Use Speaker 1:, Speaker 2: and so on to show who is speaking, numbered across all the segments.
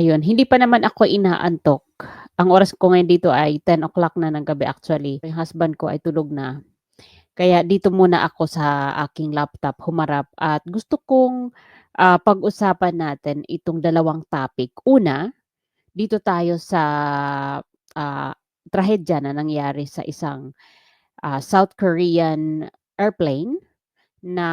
Speaker 1: Ayun, hindi pa naman ako inaantok. Ang oras ko ngayon dito ay 10:00 na ng gabi actually. Yung husband ko ay tulog na. Kaya dito muna ako sa aking laptop humarap at gusto kong, ah, pag-usapan natin itong dalawang topic. Una, dito tayo sa, ah, trahedya na nangyari sa isang, ah, South Korean airplane na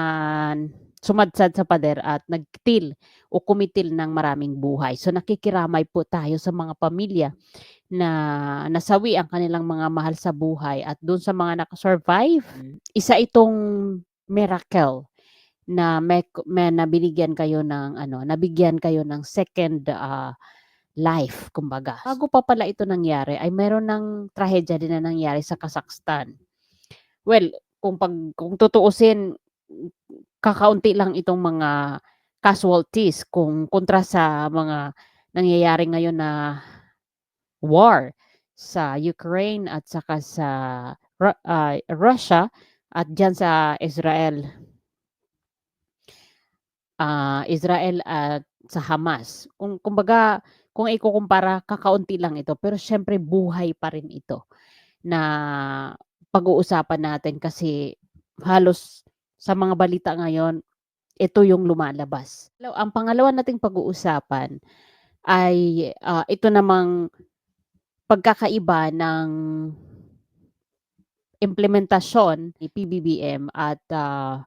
Speaker 1: sumadsad sa pader at nagkitil o kumitil ng maraming buhay. So nakikiramay po tayo sa mga pamilya na nasawi ang kanilang mga mahal sa buhay at dun sa mga naka-survive, isa itong miracle na may may na binigyan kayo ng ano, nabigyan kayo ng second, ah, life kumbaga. Bago pa pala ito nangyari ay meron ng trahedya din na nangyari sa Kazakhstan. Well, kung pag kung tutuusin, kakaunti lang itong mga casualties kung kontra sa mga nangyayari ngayon na war sa Ukraine at saka sa Ru ah, Russia at diyan sa Israel. Ah, Israel at sa Hamas. Kung kumbaga kung ikukumpara kakaunti lang ito pero siyempre buhay pa rin ito na pag-uusapan natin kasi halos sa mga balita ngayon, ito yung lumalabas. Ang pangalawa nating pag-uusapan ay, ah, ito namang pagkakaiba ng implementasyon ni PBBM at, ah,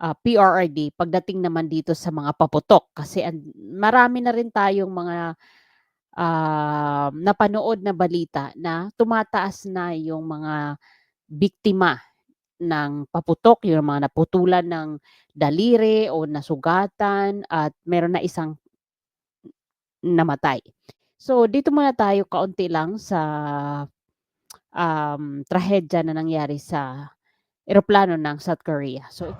Speaker 1: ah, PRRD pagdating naman dito sa mga paputok. Kasi an marami na rin tayong mga, ah, napanood na balita na tumataas na yung mga biktima ng paputok, yung mga naputulan ng daliri o nasugatan at meron na isang namatay. So dito muna tayo kaunti lang sa, um, trahedya na nangyari sa eroplano ng South Korea. So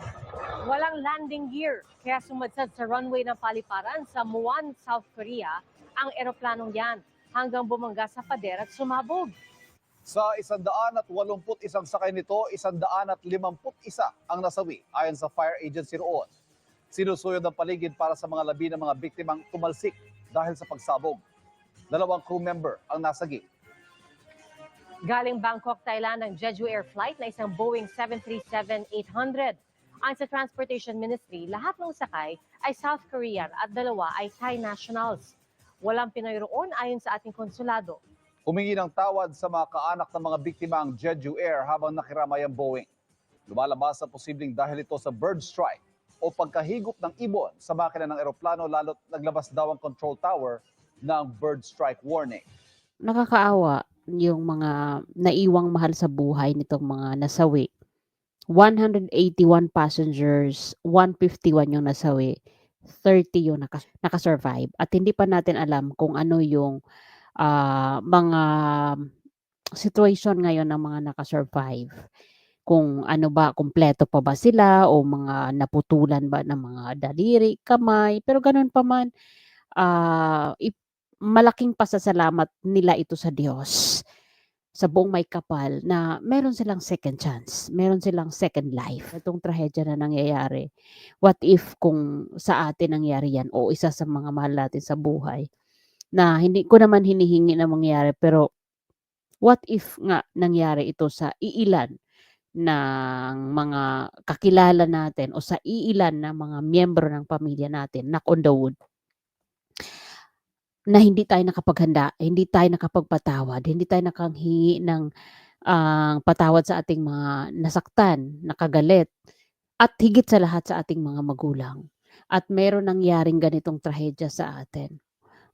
Speaker 2: Walang landing gear kaya sumadsad sa runway ng paliparan sa Muan, South Korea ang eroplanong yan hanggang bumangga sa pader at sumabog.
Speaker 3: Sa 181 sakay nito, 151 ang nasawi ayon sa fire agency roon. Sinusuyod ang paligid para sa mga labi ng mga biktimang tumalsik dahil sa pagsabog. Dalawang crew member ang nasagi.
Speaker 2: Galing Bangkok, Thailand ang Jeju Air flight na isang Boeing 737-800. Ayon sa Transportation Ministry, lahat ng sakay ay South Korean at dalawa ay Thai nationals. Walang Pinoy roon ayon sa ating konsulado.
Speaker 3: Humingi ng tawad sa mga kaanak ng mga biktima ang Jeju Air habang nakiramay ang Boeing. Lumalabas sa posibleng dahil ito sa bird strike o pagkahigop ng ibon sa makina ng eroplano lalo't naglabas daw ang control tower ng bird strike warning.
Speaker 1: nakakaawa yung mga naiwang mahal sa buhay nitong mga nasawi. 181 passengers, 151 yung nasawi, 30 yung naka naka-survive at hindi pa natin alam kung ano yung, ah, mga situation ngayon ng mga naka-survive. Kung ano ba, kumpleto pa ba sila o mga naputulan ba ng mga daliri, kamay, pero gano'n pa man, ah, ip malaking pasasalamat nila ito sa Diyos, sa buong may kapal na meron silang second chance, meron silang second life. Itong trahedya na nangyayari, what if kung sa atin nangyari yan o isa sa mga mahal natin sa buhay, na hindi ko naman hinihingi na mangyari pero what if nga nangyari ito sa iilan ng mga kakilala natin o sa iilan na mga miyembro ng pamilya natin, knock on the wood. Na hindi tayo nakapaghanda, hindi tayo nakapagpatawad, hindi tayo nakanghingi ng, ah, patawad sa ating mga nasaktan, nakagalit, at higit sa lahat sa ating mga magulang. At meron nangyaring ganitong trahedya sa atin.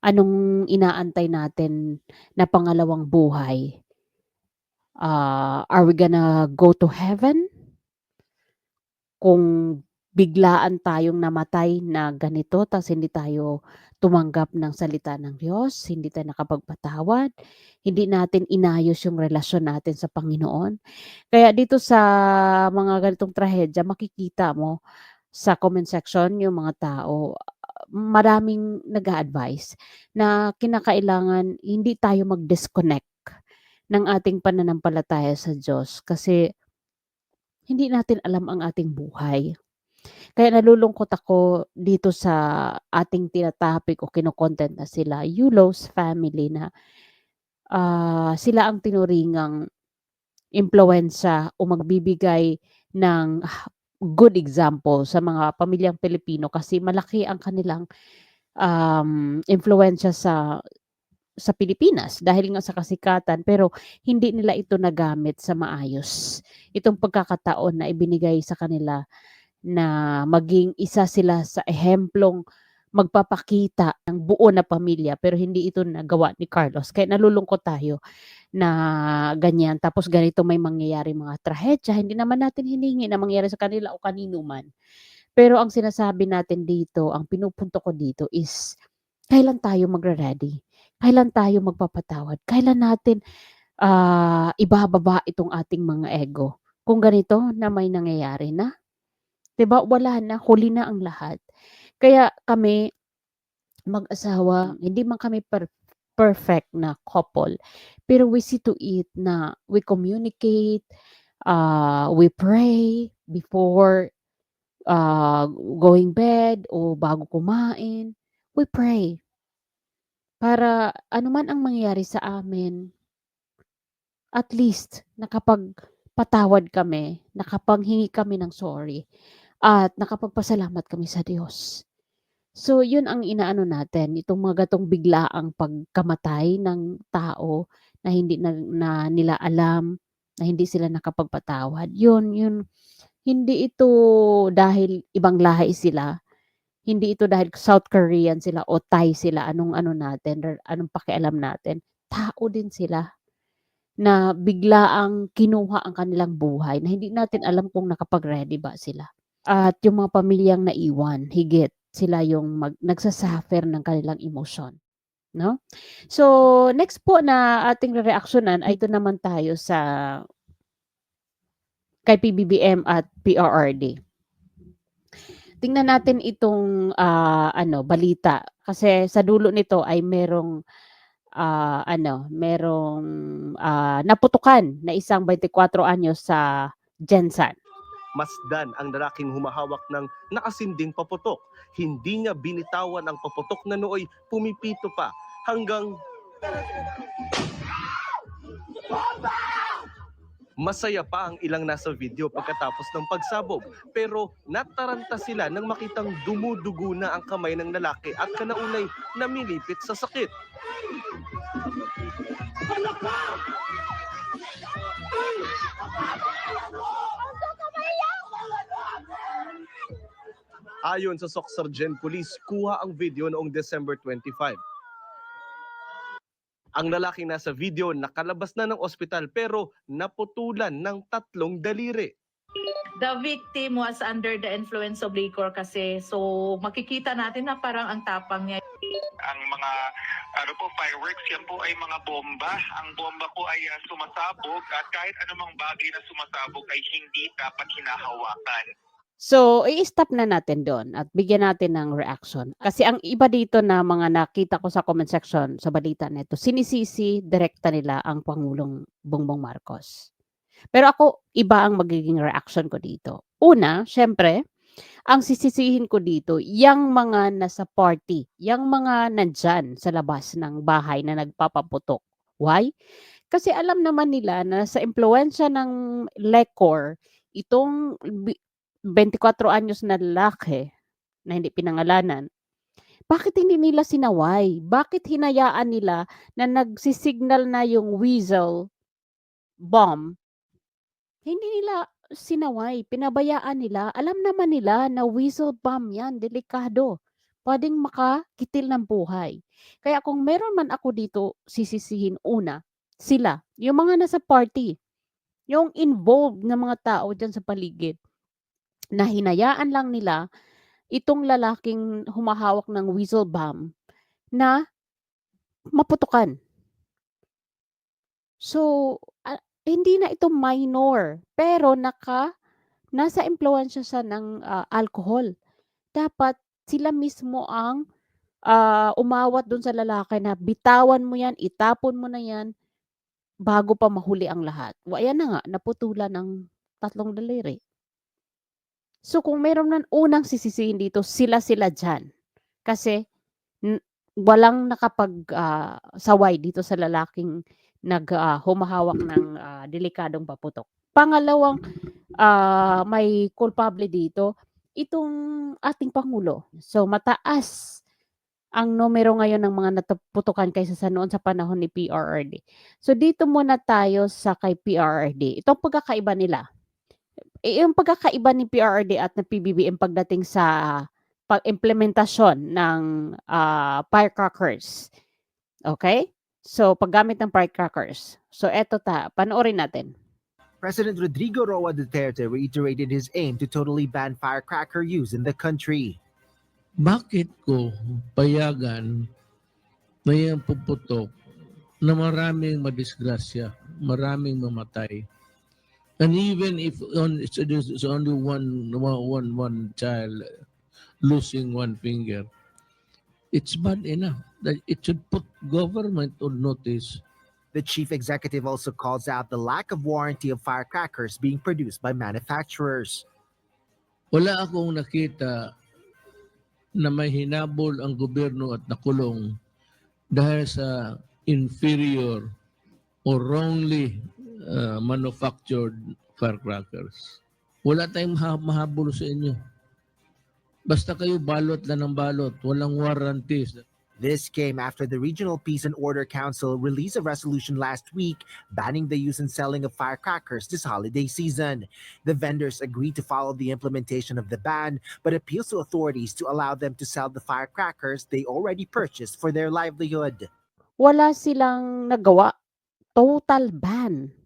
Speaker 1: Anong inaantay natin na pangalawang buhay? Ah, are we gonna go to heaven? Kung biglaan tayong namatay na ganito ta's hindi tayo tumanggap ng salita ng Diyos, hindi tayo nakapagpatawad, hindi natin inayos yung relasyon natin sa Panginoon. Kaya dito sa mga ganitong trahedya makikita mo sa comment section yung mga tao, maraming nag-a-advice na kinakailangan hindi tayo mag-disconnect ng ating pananampalataya sa Diyos kasi hindi natin alam ang ating buhay. Kaya nalulungkot ako dito sa ating tina-topic o kino-content na sila, Yulo's family na, ah, sila ang tinuringang impluwensiya o magbibigay ng good example sa mga pamilyang Pilipino kasi malaki ang kanilang, um, impluwensiya sa sa Pilipinas dahil nga sa kasikatan pero hindi nila ito nagamit sa maayos. Itong pagkakataon na ibinigay sa kanila na maging isa sila sa ehemplong magpapakita ng buo na pamilya pero hindi ito nagawa ni Carlos. Kaya nalulungkot tayo na ganyan. Tapos ganito may mangyayari mga trahedya. Hindi naman natin hiningi na mangyari sa kanila o kanino man. Pero ang sinasabi natin dito, ang pinupunto ko dito is kailan tayo magre-ready? Kailan tayo magpapatawad? Kailan natin ah, ibababa itong ating mga ego? Kung ganito na may nangyayari na, 'di ba? Wala na, huli na ang lahat. Kaya kami mag-asawa, hindi man kami per perfect na couple, pero we see to it na we communicate, ah, we pray before ah, going bed o bago kumain, we pray. Para anuman ang mangyari sa amin, at least nakapagpatawad kami, nakapanghingi kami ng sorry, at nakapagpasalamat kami sa Diyos. So, yun ang inaano natin, itong mga gatong biglaang pagkamatay ng tao na hindi na, na nila alam, na hindi sila nakapagpatawad. Yun, yun, hindi ito dahil ibang lahi sila, hindi ito dahil South Korean sila o Thai sila, anong ano natin, or anong pakialam natin. Tao din sila na biglaang kinuha ang kanilang buhay na hindi natin alam kung nakapag-ready ba sila. At yung mga pamilyang naiwan, higit sila yung mag, nagsasuffer ng kanilang emosyon. No? So, next po na ating reaksyonan ay ito naman tayo sa kay PBBM at PRRD. Tingnan natin itong ah, ano balita kasi sa dulo nito ay merong ah, ano, merong ah, naputukan na isang 24 anyos sa Jensan.
Speaker 4: Masdan ang lalaking humahawak ng nakasinding paputok. Hindi niya binitawan ang paputok na nooy pumipito pa hanggang Masaya pa ang ilang nasa video pagkatapos ng pagsabog pero nataranta sila nang makitang dumudugo na ang kamay ng lalaki at kanaunay namilipit sa sakit. Ayon sa Soxargen Police, kuha ang video noong December 25. Ang lalaking nasa video nakalabas na ng ospital pero naputulan ng tatlong daliri.
Speaker 5: The victim was under the influence of liquor kasi so makikita natin na parang ang tapang niya.
Speaker 6: ang mga ano po fireworks yan po ay mga bomba. Ang bomba po ay ah, sumasabog at kahit anumang bagay na sumasabog ay hindi dapat hinahawakan.
Speaker 1: So, i-stop na natin doon at bigyan natin ng reaction. Kasi ang iba dito na mga nakita ko sa comment section sa balita nito, sinisisi direkta nila ang Pangulong Bongbong Marcos. Pero ako, iba ang magiging reaction ko dito. Una, syempre, ang sisisihin ko dito, yung mga nasa party, yung mga nandyan sa labas ng bahay na nagpapaputok. Why? Kasi alam naman nila na sa impluensya ng liquor, itong 24 anyos na lalaki na hindi pinangalanan, bakit hindi nila sinaway? Bakit hinayaan nila na nagsisignal na yung weasel bomb? Hindi nila sinaway, pinabayaan nila. Alam naman nila na whistle bomb yan, delikado. Pwedeng makakitil ng buhay. Kaya kung meron man ako dito sisisihin una, sila, yung mga nasa party, yung involved na mga tao dyan sa paligid, na hinayaan lang nila itong lalaking humahawak ng whistle bomb na maputukan. So, ah, hindi na ito minor, pero naka nasa impluwensya siya ng ah, alcohol. Dapat sila mismo ang ah, umawat dun sa lalaki na bitawan mo yan, itapon mo na yan bago pa mahuli ang lahat. Ayan na nga, naputulan ng tatlong daliri. So kung meron ng unang sisisihin dito, sila-sila diyan. Kasi walang nakapag, ah, saway dito sa lalaking nag, ah, humahawak ng, ah, delikadong paputok. Pangalawang, ah, may culpable dito, itong ating pangulo. So mataas ang numero ngayon ng mga naputukan kaysa sa noon sa panahon ni PRRD. So dito muna tayo sa kay PRRD. Itong pagkakaiba nila. Eh, yung pagkakaiba ni PRRD at ng PBBM pagdating sa pag-implementasyon ng, ah, firecrackers. Okey? So paggamit ng firecrackers. So eto ta panoorin natin.
Speaker 7: President Rodrigo Roa Duterte reiterated his aim to totally ban firecracker use in the country.
Speaker 8: bakit ko payagan na yung puputok na maraming madisgrasya, maraming mamatay. And even if on, it's, it's only one, one, one child losing one finger, it's bad enough that it should put government on notice
Speaker 7: The chief executive also calls out the lack of warranty of firecrackers being produced by manufacturers.
Speaker 8: wala akong nakita na may hinabol ang gobyerno at nakulong dahil sa inferior or wrongly uh, manufactured firecrackers. Wala tayong maha- mahabol sa inyo. Basta kayo balot lang ng balot, walang warranties.
Speaker 7: This came after the Regional Peace and Order Council released a resolution last week banning the use and selling of firecrackers this holiday season. The vendors agreed to follow the implementation of the ban, but appeals to authorities to allow them to sell the firecrackers they already purchased for their livelihood.
Speaker 1: Wala silang nagawa. Total ban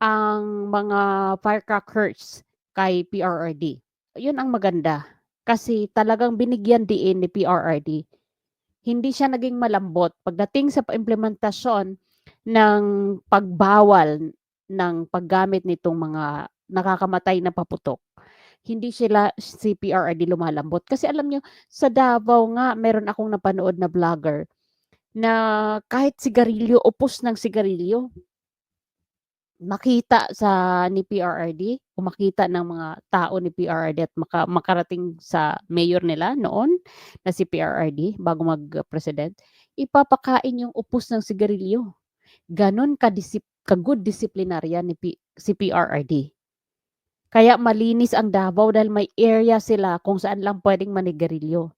Speaker 1: ang mga firecrackers kay PRRD. Yun ang maganda. Kasi talagang binigyan diin ni PRRD. Hindi siya naging malambot pagdating sa implementasyon ng pagbawal ng paggamit nitong mga nakakamatay na paputok. Hindi sila si PRRD lumalambot. Kasi alam nyo, sa Davao nga, meron akong napanood na vlogger na kahit sigarilyo, upos ng sigarilyo. Makita sa ni PRRD, o makita ng mga tao ni PRRD at maka, makarating sa mayor nila noon na si PRRD bago mag-president, ipapakain yung upos ng sigarilyo. Ganon ka, ka good disciplinarian ni P, si PRRD. Kaya malinis ang Davao dahil may area sila kung saan lang pwedeng manigarilyo.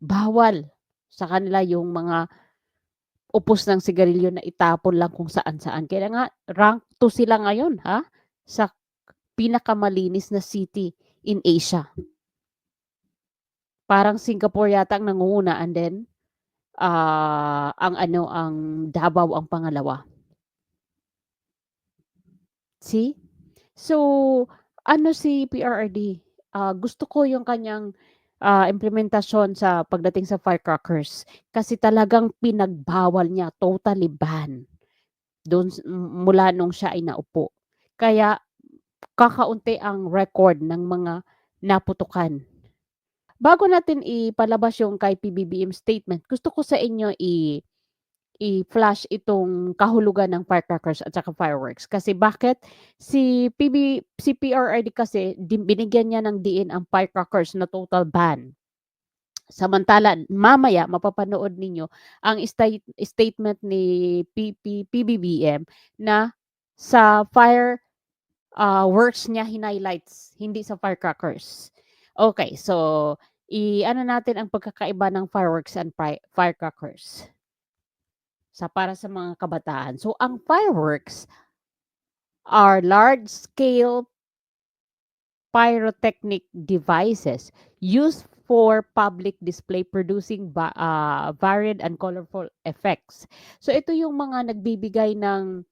Speaker 1: Bawal sa kanila yung mga upos ng sigarilyo na itapon lang kung saan-saan. Kaya nga, rank 2 sila ngayon, ha? Sa pinakamalinis na city in Asia. Parang Singapore yata ang nangunguna and then ah, ang ano ang Davao ang pangalawa. See? So, ano si PRRD? Ah, gusto ko yung kanyang ah, implementasyon sa pagdating sa firecrackers kasi talagang pinagbawal niya, totally ban. Doon mula nung siya ay naupo. Kaya kakaunti ang record ng mga naputukan. Bago natin ipalabas yung kay PBBM statement, gusto ko sa inyo i i-flash itong kahulugan ng firecrackers at saka fireworks. Kasi bakit si PB si PRRD kasi binigyan niya ng diin ang firecrackers na total ban. Samantala, mamaya mapapanood ninyo ang state, statement ni PP, PBBM na sa fire uh, works niya hinighlights, hindi sa firecrackers. Okay, so i-ano natin ang pagkakaiba ng fireworks and fi- firecrackers sa para sa mga kabataan. So ang fireworks are large scale pyrotechnic devices used for public display producing ah, varied and colorful effects. So ito yung mga nagbibigay ng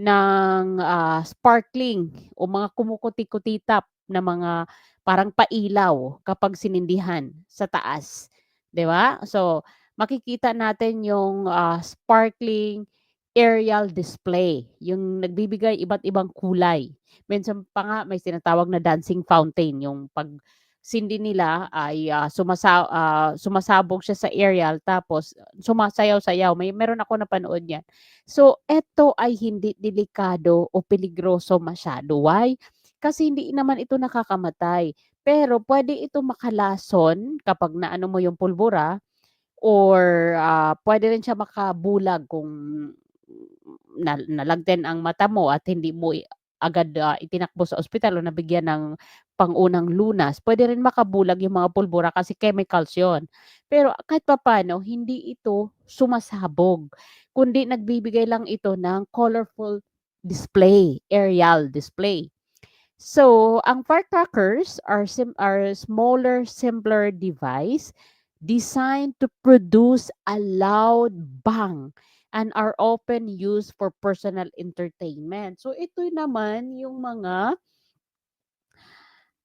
Speaker 1: ng ah, sparkling o mga kumukuti-kutitap na mga parang pailaw kapag sinindihan sa taas, 'di ba? So makikita natin yung ah, sparkling aerial display, yung nagbibigay iba't ibang kulay. Minsan pa nga may tinatawag na dancing fountain, yung pag sindi nila ay ah, sumasa ah, sumasabog siya sa aerial tapos sumasayaw-sayaw. May meron ako napanood yan. So, eto ay hindi delikado o peligroso masyado. Why? kasi hindi naman ito nakakamatay. Pero pwede ito makalason kapag naano mo yung pulbura or ah, pwede rin siya makabulag kung na, nalagden ang mata mo at hindi mo agad ah, itinakbo sa ospital o nabigyan ng pangunang lunas. Pwede rin makabulag yung mga pulbura kasi chemicals yon. Pero kahit papano, hindi ito sumasabog, kundi nagbibigay lang ito ng colorful display, aerial display. So, ang firecrackers are sim- are smaller, simpler device designed to produce a loud bang and are often used for personal entertainment. So, ito naman yung mga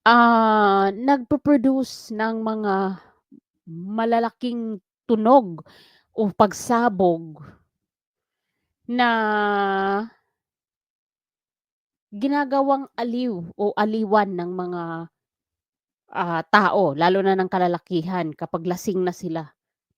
Speaker 1: ah nagpo-produce ng mga malalaking tunog o pagsabog na ginagawang aliw o aliwan ng mga ah, tao, lalo na ng kalalakihan kapag lasing na sila.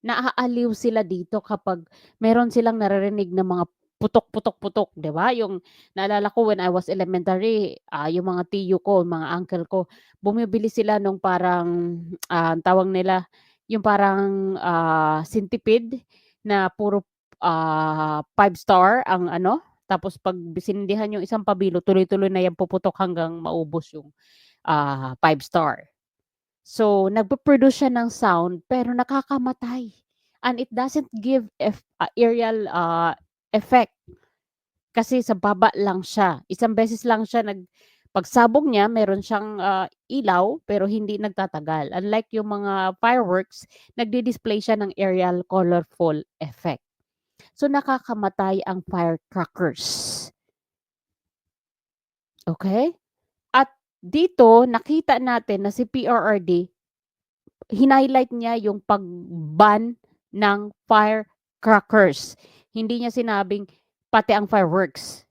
Speaker 1: Naaaliw sila dito kapag meron silang naririnig na mga putok-putok-putok, 'di ba? Yung naalala ko when I was elementary, ah, yung mga tiyo ko, mga uncle ko, bumibili sila nung parang ah, ang tawag nila, yung parang ah, centipede na puro ah, five star ang ano, tapos pag sinindihan yung isang pabilo, tuloy-tuloy na yan puputok hanggang maubos yung ah, five star. So, nagpo-produce siya ng sound pero nakakamatay. And it doesn't give eff ah, aerial, ah, effect. Kasi sa baba lang siya. Isang beses lang siya nag pagsabog niya meron siyang, ah, ilaw pero hindi nagtatagal. Unlike yung mga fireworks, nagdi-display siya ng aerial colorful effect. So, nakakamatay ang firecrackers. Okay? Dito nakita natin na si PRRD, hinighlight niya yung pag-ban ng firecrackers. Hindi niya sinabing pati ang fireworks.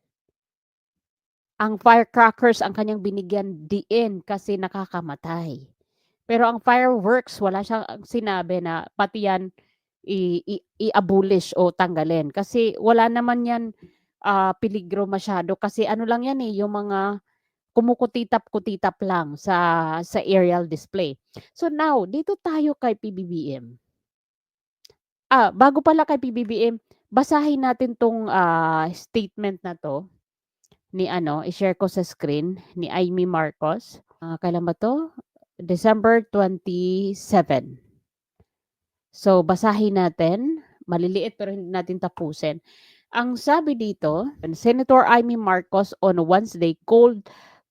Speaker 1: Ang firecrackers ang kanyang binigyan diin kasi nakakamatay. Pero ang fireworks, wala siyang sinabi na pati yan i-abolish o tanggalin. Kasi wala naman yan ah, peligro masyado. Kasi ano lang yan eh, yung mga kumukutitap-kutitap lang sa sa aerial display. So now, dito tayo kay PBBM. Ah, bago pala kay PBBM, basahin natin tong ah, statement na to ni ano, i-share ko sa screen ni Amy Marcos. Ah, kailan ba to? December 27. So basahin natin, maliliit pero hindi natin tapusin. Ang sabi dito, Senator Amy Marcos on Wednesday called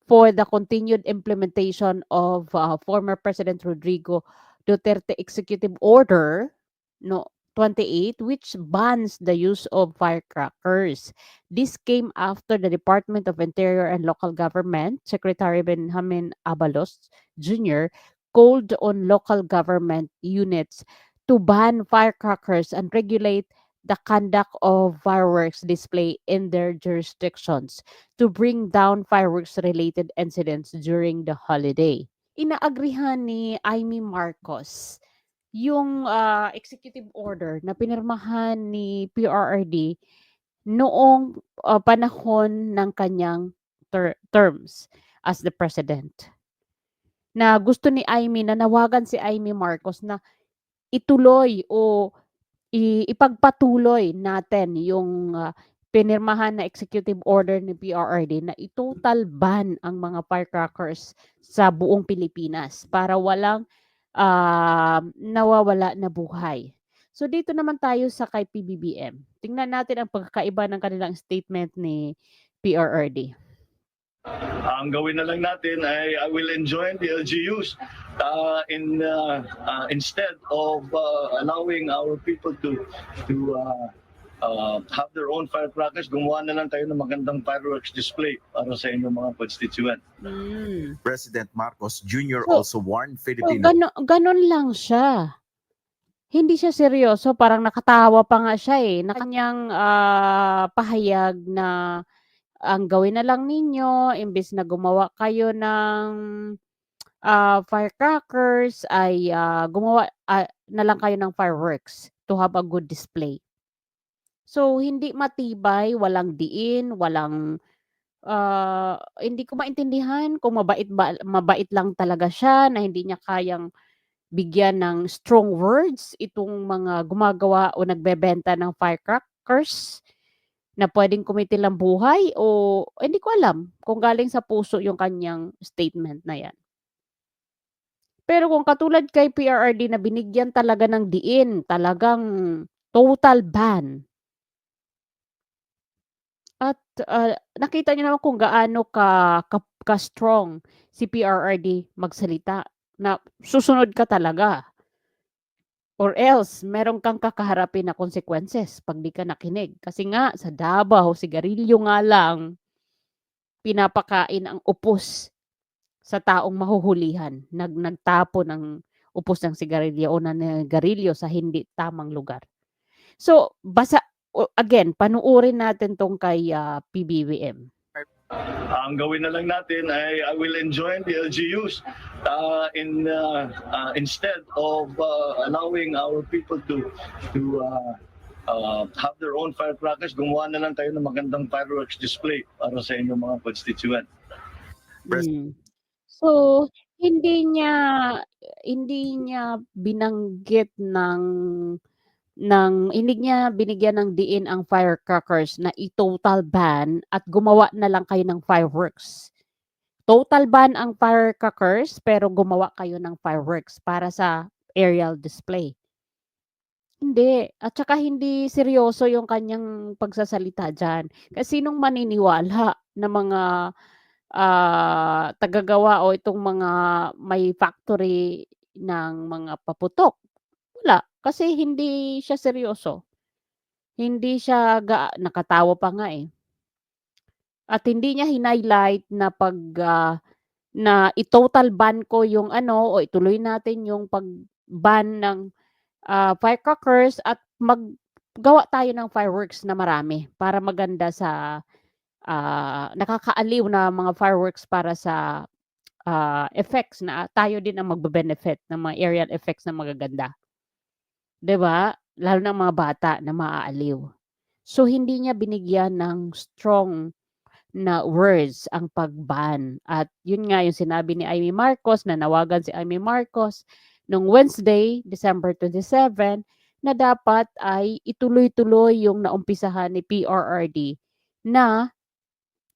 Speaker 1: for the continued implementation of uh, former President Rodrigo Duterte Executive Order no 28 which bans the use of firecrackers. This came after the Department of Interior and Local Government Secretary Benjamin Abalos Jr. called on local government units to ban firecrackers and regulate the conduct of fireworks display in their jurisdictions to bring down fireworks related incidents during the holiday. Inaagrihan ni Amy Marcos yung ah, executive order na pinirmahan ni PRRD noong ah, panahon ng kanyang ter- terms as the president. Na gusto ni Amy na nawagan si Amy Marcos na ituloy o ipagpatuloy natin yung ah, pinirmahan na executive order ni PRRD na i-total ban ang mga firecrackers sa buong Pilipinas para walang ah, nawawala na buhay. So dito naman tayo sa kay PBBM. Tingnan natin ang pagkakaiba ng kanilang statement ni PRRD.
Speaker 9: Ang gawin na lang natin ay I will enjoin the LGUs uh, in uh, uh, instead of uh, allowing our people to to uh, uh, have their own firecrackers, gumawa na lang tayo ng magandang fireworks display para sa inyong mga constituent.
Speaker 10: President Marcos Jr.
Speaker 1: So-
Speaker 10: also warned
Speaker 1: So,
Speaker 10: Filipino
Speaker 1: gano, ganon lang siya. Hindi siya seryoso, parang nakatawa pa nga siya eh. Na kanyang ah, pahayag na ang gawin na lang ninyo, imbes na gumawa kayo ng ah, firecrackers, ay ah, gumawa ah, na lang kayo ng fireworks to have a good display. So, hindi matibay, walang diin, walang ah, hindi ko maintindihan kung mabait ba mabait lang talaga siya na hindi niya kayang bigyan ng strong words itong mga gumagawa o nagbebenta ng firecrackers na puwedeng kumitilang buhay o hindi ko alam kung galing sa puso yung kanyang statement na 'yan. Pero kung katulad kay PRRD na binigyan talaga ng diin, talagang total ban. At, ah, nakita niyo naman kung gaano ka ka ka-strong si PRRD magsalita na susunod ka talaga. Or else meron kang kakaharapin na consequences 'pag 'di ka nakinig. Kasi nga sa Davao, sigarilyo nga lang pinapakain ang upos sa taong mahuhulihan. Nag nagtapon ng upos ng sigarilyo o naninigarilyo sa hindi tamang lugar. So, basa again, panuorin natin 'tong kay, ah, PBBM.
Speaker 9: Ang gawin na lang natin ay I will enjoin the LGUs uh, in uh, uh, instead of uh, allowing our people to to uh, uh, have their own firecrackers, gumawa na lang tayo ng magandang fireworks display para sa inyong mga constituent.
Speaker 1: Hmm. So, hindi niya hindi niya binanggit ng ng hindi niya binigyan ng diin ang firecrackers na i-total ban at gumawa na lang kayo ng fireworks. Total ban ang firecrackers pero gumawa kayo ng fireworks para sa aerial display. Hindi, at saka hindi seryoso yung kanyang pagsasalita diyan. Kasi sinong maniniwala na mga, ah, tagagawa o itong mga may factory ng mga paputok? Wala, kasi hindi siya seryoso. Hindi siya ga nakatawa pa nga, eh. At hindi niya hin-highlight na 'pag, ah, na i-total ban ko yung ano o ituloy natin yung pag-ban ng, ah, firecrackers at maggawa tayo ng fireworks na marami para maganda sa, ah, nakakaaliw na mga fireworks para sa, ah, effects na tayo din ang magbe-benefit ng mga aerial effects na magaganda. 'Di ba? Lalo na ang mga bata na maaaliw. So, hindi niya binigyan ng strong na words ang pag-ban at yun nga yung sinabi ni Amy Marcos, nanawagan si Amy Marcos nung Wednesday, December 27, na dapat ay ituloy-tuloy yung naumpisahan ni PRRD na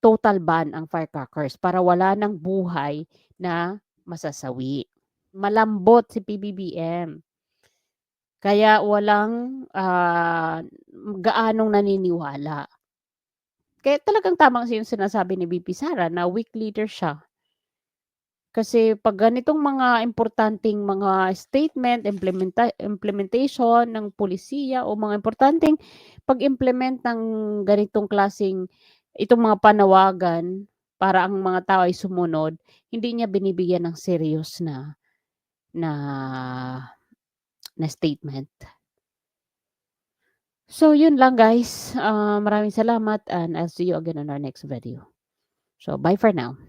Speaker 1: total ban ang firecrackers para wala ng buhay na masasawi. Malambot si PBBM. Kaya walang, ah, gaanong naniniwala. Kaya talagang tama kasi yung sinasabi ni VP Sara na weak leader siya. Kasi 'pag ganitong mga importanteng mga statement, implementa implementation ng pulisiya o mga importanteng pag-implement ng ganitong klaseng itong mga panawagan para ang mga tao ay sumunod, hindi niya binibigyan ng serious na na na statement. So, yun lang guys. Ah, maraming salamat and I'll see you again on our next video. So, bye for now.